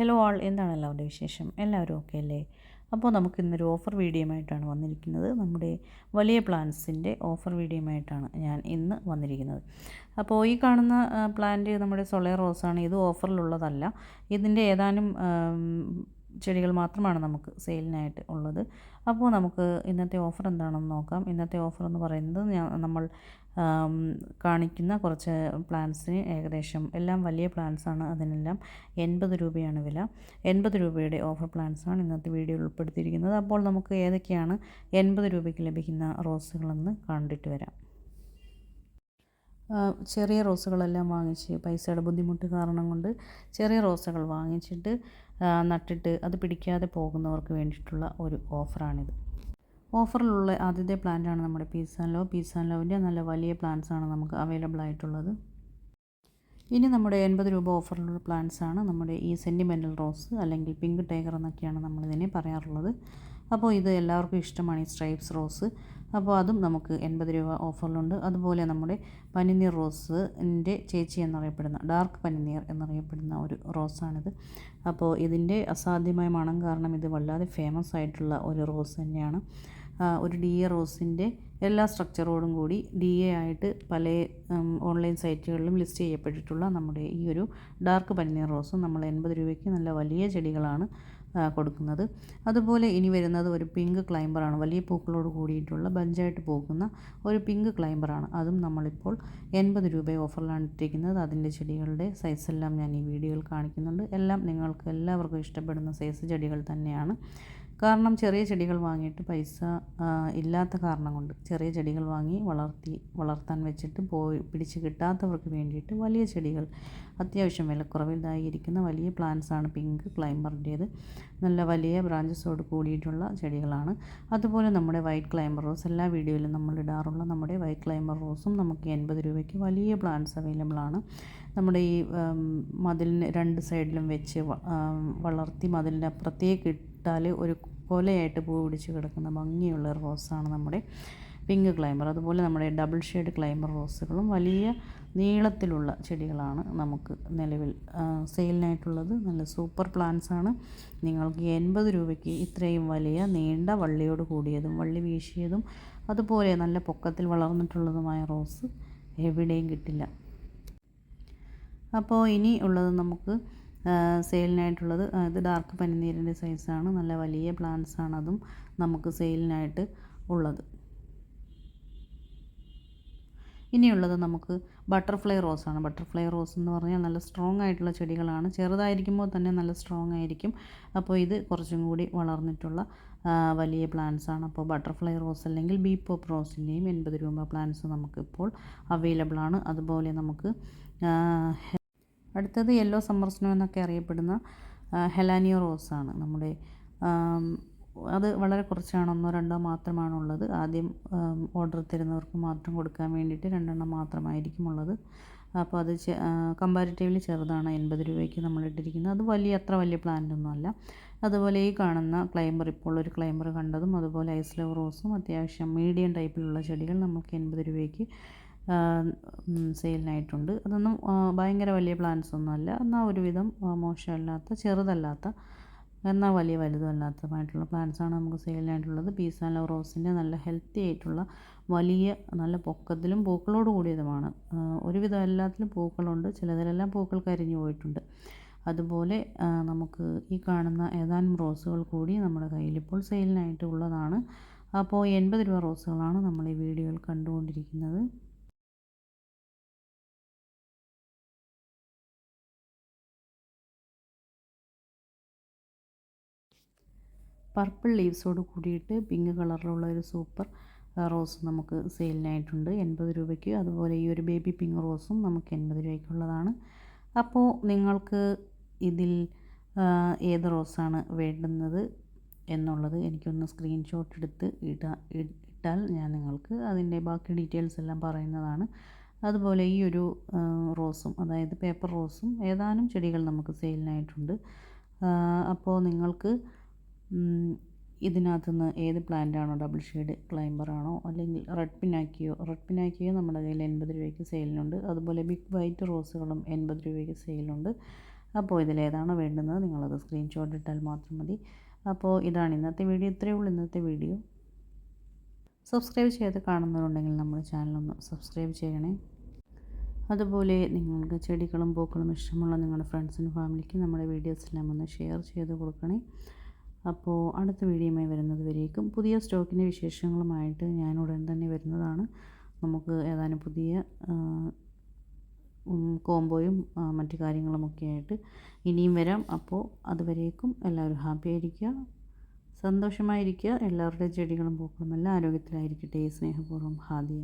Hello ആൾ എന്താണ് എല്ലാവരുടെ വിശേഷം? എല്ലാവരും ഓക്കെ അല്ലേ? അപ്പോൾ നമുക്ക് ഇന്നൊരു ഓഫർ വീഡിയോയുമായിട്ടാണ് വന്നിരിക്കുന്നത്. നമ്മുടെ വലിയ പ്ലാന്റ്സിന്റെ ഓഫർ വീഡിയോയുമായിട്ടാണ് ഞാൻ ഇന്ന് വന്നിരിക്കുന്നത്. അപ്പോൾ ഈ കാണുന്ന പ്ലാന്റ് നമ്മുടെ സൊളേ റോസാണ് ഇത് ഓഫറിലുള്ളതല്ല ഇതിന്റെ ഏതാനും ചെടികൾ മാത്രമാണ് നമുക്ക് സെയിലിനായിട്ട് ഉള്ളത്. അപ്പോൾ നമുക്ക് ഇന്നത്തെ ഓഫർ എന്താണെന്ന് നോക്കാം. ഇന്നത്തെ ഓഫർ എന്ന് പറയുന്നത് നമ്മൾ കാണിക്കുന്ന കുറച്ച് പ്ലാന്റ്സിന് ഏകദേശം എല്ലാം വലിയ പ്ലാന്റ്സാണ് അതിനെല്ലാം എൺപത് രൂപയാണ് വില. എൺപത് രൂപയുടെ ഓഫർ പ്ലാന്റ്സാണ് ഇന്നത്തെ വീഡിയോയിൽ ഉൾപ്പെടുത്തിയിരിക്കുന്നത്. അപ്പോൾ നമുക്ക് ഏതൊക്കെയാണ് എൺപത് രൂപയ്ക്ക് ലഭിക്കുന്ന റോസുകളെന്ന് കണ്ടിട്ട് വരാം. ചെറിയ റോസുകളെല്ലാം വാങ്ങിച്ച് പൈസയുടെ ബുദ്ധിമുട്ട് കാരണം കൊണ്ട് ചെറിയ റോസുകൾ വാങ്ങിച്ചിട്ട് നട്ടിട്ട് അത് പിടിക്കാതെ പോകുന്നവർക്ക് വേണ്ടിയിട്ടുള്ള ഒരു ഓഫറാണിത്. ഓഫറിലുള്ള ആദ്യത്തെ പ്ലാന്റാണ് നമ്മുടെ peace and love. Peace and ലോവിന്റെ നല്ല വലിയ പ്ലാന്റ്സ് ആണ് നമുക്ക് അവൈലബിൾ ആയിട്ടുള്ളത്. ഇനി നമ്മുടെ എൺപത് രൂപ ഓഫറിലുള്ള പ്ലാന്റ്സ് ആണ് നമ്മുടെ ഈ സെന്റിമെന്റൽ റോസ് അല്ലെങ്കിൽ പിങ്ക് ടൈഗർ എന്നൊക്കെയാണ് നമ്മളിതിനെ പറയാറുള്ളത്. അപ്പോൾ ഇത് എല്ലാവർക്കും ഇഷ്ടമാണ് ഈ സ്ട്രൈപ്സ് റോസ്. അപ്പോൾ അതും നമുക്ക് എൺപത് രൂപ ഓഫറിലുണ്ട്. അതുപോലെ നമ്മുടെ പനിനീർ റോസിന്റെ ചേച്ചി എന്നറിയപ്പെടുന്ന ഡാർക്ക് പനിനീർ എന്നറിയപ്പെടുന്ന ഒരു റോസാണിത്. അപ്പോൾ ഇതിന്റെ അസാധ്യമായ മണം കാരണം ഇത് വല്ലാതെ ഫേമസ് ആയിട്ടുള്ള ഒരു റോസ് തന്നെയാണ്. ഒരു ഡി എ റോസിന്റെ എല്ലാ സ്ട്രക്ചറോടും കൂടി ഡി എ ആയിട്ട് പല ഓൺലൈൻ സൈറ്റുകളിലും ലിസ്റ്റ് ചെയ്യപ്പെട്ടിട്ടുള്ള നമ്മുടെ ഈ ഒരു ഡാർക്ക് പനിനീർ റോസും നമ്മൾ എൺപത് രൂപയ്ക്ക് നല്ല വലിയ ചെടികളാണ് കൊടുക്കുന്നത്. അതുപോലെ ഇനി വരുന്നത് ഒരു പിങ്ക് ക്ലൈംബറാണ്. വലിയ പൂക്കളോട് കൂടിയിട്ടുള്ള ബഞ്ചായിട്ട് പോകുന്ന ഒരു പിങ്ക് ക്ലൈംബറാണ്. അതും നമ്മളിപ്പോൾ എൺപത് രൂപ ഓഫറിലാണ് ഇട്ടിരിക്കുന്നത്. അതിന്റെ ചെടികളുടെ സൈസെല്ലാം ഞാൻ ഈ വീഡിയോയിൽ കാണിക്കുന്നുണ്ട്. എല്ലാം നിങ്ങൾക്ക് എല്ലാവർക്കും ഇഷ്ടപ്പെടുന്ന സൈസ് ചെടികൾ തന്നെയാണ്. കാരണം ചെറിയ ചെടികൾ വാങ്ങിയിട്ട് പൈസ ഇല്ലാത്ത കാരണം കൊണ്ട് ചെറിയ ചെടികൾ വാങ്ങി വളർത്തി വളർത്താൻ വെച്ചിട്ട് പോയി പിടിച്ച് കിട്ടാത്തവർക്ക് വേണ്ടിയിട്ട് വലിയ ചെടികൾ. അത്യാവശ്യം വിലക്കുറവിലായിരിക്കുന്ന വലിയ പ്ലാന്റ്സ് ആണ് പിങ്ക് ക്ലൈംബറിന്റേത് നല്ല വലിയ ബ്രാഞ്ചസോട് കൂടിയിട്ടുള്ള ചെടികളാണ്. അതുപോലെ നമ്മുടെ വൈറ്റ് ക്ലൈംബർ റോസ് എല്ലാ വീഡിയോയിലും നമ്മൾ ഇടാറുള്ള നമ്മുടെ വൈറ്റ് ക്ലൈംബർ റോസും നമുക്ക് എൺപത് രൂപയ്ക്ക് വലിയ പ്ലാന്റ്സ് അവൈലബിൾ ആണ്. നമ്മുടെ ഈ മതിലിന് രണ്ട് സൈഡിലും വെച്ച് വളർത്തി മതിലിന്റെ അപ്പുറത്തേക്ക് ഇട്ടാൽ ഒരു കൊലയായിട്ട് പൂ പിടിച്ച് കിടക്കുന്ന ഭംഗിയുള്ള റോസാണ് നമ്മുടെ പിങ്ക് ക്ലൈമർ. അതുപോലെ നമ്മുടെ ഡബിൾ ഷെയ്ഡ് ക്ലൈമർ റോസുകളും വലിയ നീളത്തിലുള്ള ചെടികളാണ് നമുക്ക് നിലവിൽ സെയിലിനായിട്ടുള്ളത്. നല്ല സൂപ്പർ പ്ലാന്റ്സ് ആണ് നിങ്ങൾക്ക് എൺപത് രൂപയ്ക്ക് ഇത്രയും വലിയ നീണ്ട വള്ളിയോട് കൂടിയതും വള്ളി വീശിയതും അതുപോലെ നല്ല പൊക്കത്തിൽ വളർന്നിട്ടുള്ളതുമായ റോസ് എവിടെയും കിട്ടില്ല. അപ്പോൾ ഇനി ഉള്ളത് നമുക്ക് സെയിലിനായിട്ടുള്ളത് ഇത് ഡാർക്ക് പനിനീരിന്റെ സൈസാണ്. നല്ല വലിയ പ്ലാന്റ്സ് ആണ് അതും നമുക്ക് സെയിലിനായിട്ട് ഉള്ളത്. ഇനിയുള്ളത് നമുക്ക് ബട്ടർഫ്ലൈ റോസാണ് ബട്ടർഫ്ലൈ റോസ് എന്ന് പറഞ്ഞാൽ നല്ല സ്ട്രോങ് ആയിട്ടുള്ള ചെടികളാണ്. ചെറുതായിരിക്കുമ്പോൾ തന്നെ നല്ല സ്ട്രോങ് ആയിരിക്കും. അപ്പോൾ ഇത് കുറച്ചും കൂടി വളർന്നിട്ടുള്ള വലിയ പ്ലാന്റ്സ് ആണ്. അപ്പോൾ ബട്ടർഫ്ലൈ റോസ് അല്ലെങ്കിൽ ബീ പോപ്പ് റോസിന്റെയും എൺപത് രൂപ പ്ലാന്റ്സ് നമുക്കിപ്പോൾ അവൈലബിൾ ആണ്. അതുപോലെ നമുക്ക് അടുത്തത് യെല്ലോ സമ്മർ സ്നോ എന്നൊക്കെ അറിയപ്പെടുന്ന ഹെലാനിയോ റോസാണ് നമ്മുടെ അത് വളരെ കുറച്ചാണ് ഒന്നോ രണ്ടോ മാത്രമാണുള്ളത് ആദ്യം ഓർഡർ തരുന്നവർക്ക് മാത്രം കൊടുക്കാൻ വേണ്ടിയിട്ട് രണ്ടെണ്ണം മാത്രമായിരിക്കും ഉള്ളത്. അപ്പോൾ അത് കമ്പാരിറ്റീവ്ലി ചെറുതാണ് എൺപത് രൂപയ്ക്ക് നമ്മൾ ഇട്ടിരിക്കുന്നത്. അത് വലിയ അത്ര വലിയ പ്ലാന്റ് ഒന്നുമല്ല അതുപോലെ ഈ കാണുന്ന ക്ലൈംബർ ഇപ്പോൾ ഒരു ക്ലൈംബർ കണ്ടതും അതുപോലെ ഐസ്ലവ് റോസും അത്യാവശ്യം മീഡിയം ടൈപ്പിലുള്ള ചെടികൾ നമുക്ക് എൺപത് രൂപയ്ക്ക് സെയിലിനായിട്ടുണ്ട്. അതൊന്നും ഭയങ്കര വലിയ പ്ലാന്റ്സ് ഒന്നുമല്ല എന്നാൽ ഒരുവിധം മോശമല്ലാത്ത ചെറുതല്ലാത്ത എന്നാൽ വലിയ വലുതല്ലാത്തതുമായിട്ടുള്ള പ്ലാന്റ്സാണ് നമുക്ക് സെയിലിനായിട്ടുള്ളത്. പീസ് ആൻഡ് റോസിന്റെ നല്ല ഹെൽത്തി ആയിട്ടുള്ള വലിയ നല്ല പൊക്കത്തിലും പൂക്കളോട് കൂടിയതുമാണ്. ഒരുവിധം എല്ലാത്തിലും പൂക്കളുണ്ട്. ചിലതിലെല്ലാം പൂക്കൾ കരിഞ്ഞു പോയിട്ടുണ്ട്. അതുപോലെ നമുക്ക് ഈ കാണുന്ന ഏതാനും റോസുകൾ കൂടി നമ്മുടെ കയ്യിൽ ഇപ്പോൾ സെയിലിനായിട്ട് ഉള്ളതാണ് അപ്പോൾ എൺപത് രൂപ റോസുകളാണ് നമ്മൾ ഈ വീഡിയോയിൽ കണ്ടുകൊണ്ടിരിക്കുന്നത്. പർപ്പിൾ ലീവ്സോട് കൂടിയിട്ട് പിങ്ക് കളറിലുള്ള ഒരു സൂപ്പർ റോസ് നമുക്ക് സെയിലിനായിട്ടുണ്ട്. എൺപത് രൂപയ്ക്ക്. അതുപോലെ ഈ ഒരു ബേബി പിങ്ക് റോസും നമുക്ക് എൺപത് രൂപയ്ക്കുള്ളതാണ്. അപ്പോൾ നിങ്ങൾക്ക് ഇതിൽ ഏത് റോസാണ് വേണ്ടുന്നത് എന്നുള്ളത് എനിക്കൊന്ന് സ്ക്രീൻഷോട്ട് എടുത്ത് ഇടാ ഇട്ടാൽ ഞാൻ നിങ്ങൾക്ക് അതിന്റെ ബാക്കി ഡീറ്റെയിൽസ് എല്ലാം പറയുന്നതാണ്. അതുപോലെ ഈ ഒരു റോസും അതായത് പേപ്പർ റോസും ഏതാനും ചെടികൾ നമുക്ക് സെയിലിനായിട്ടുണ്ട്. അപ്പോൾ നിങ്ങൾക്ക് ഇതിനകത്തുനിന്ന് ഏത് പ്ലാന്റാണോ ഡബിൾ ഷെയ്ഡ് ക്ലൈംബറാണോ അല്ലെങ്കിൽ റെഡ് പിനാക്കിയോ റെഡ് പിനാക്കിയോ നമ്മുടെ കയ്യിൽ എൺപത് രൂപയ്ക്ക് സെയിലിനുണ്ട്. അതുപോലെ ബിഗ് വൈറ്റ് റോസുകളും എൺപത് രൂപയ്ക്ക് സെയിലുണ്ട് അപ്പോൾ ഇതിലേതാണോ വേണ്ടുന്നത്. നിങ്ങളത് സ്ക്രീൻഷോട്ട് ഇട്ടാൽ മാത്രം മതി. അപ്പോൾ ഇതാണ് ഇന്നത്തെ വീഡിയോ. ഇത്രയേ ഉള്ളൂ ഇന്നത്തെ വീഡിയോ. സബ്സ്ക്രൈബ് ചെയ്ത് കാണുന്നവരുണ്ടെങ്കിൽ നമ്മുടെ ചാനലൊന്ന് സബ്സ്ക്രൈബ് ചെയ്യണേ. അതുപോലെ നിങ്ങൾക്ക് ചെടികളും പൂക്കളും ഇഷ്ടമുള്ള നിങ്ങളുടെ ഫ്രണ്ട്സിനും ഫാമിലിക്കും നമ്മുടെ വീഡിയോസ് എല്ലാം ഒന്ന് ഷെയർ ചെയ്ത് കൊടുക്കണേ. അപ്പോൾ അടുത്ത വീഡിയോയുമായി വരുന്നത് വരേക്കും പുതിയ സ്റ്റോക്കിന്റെ വിശേഷങ്ങളുമായിട്ട് ഞാൻ ഉടൻ തന്നെ വരുന്നതാണ്. നമുക്ക് ഏതാനും പുതിയ കോംബോയും മറ്റു കാര്യങ്ങളുമൊക്കെ ആയിട്ട് ഇനിയും വരാം. അപ്പോൾ അതുവരേക്കും എല്ലാവരും ഹാപ്പി ആയിരിക്കുക സന്തോഷമായിരിക്കുക. എല്ലാവരുടെയും ചെടികളും പൂക്കളും എല്ലാം ആരോഗ്യത്തിലായിരിക്കട്ടെ. സ്നേഹപൂർവം ഹാദിയ.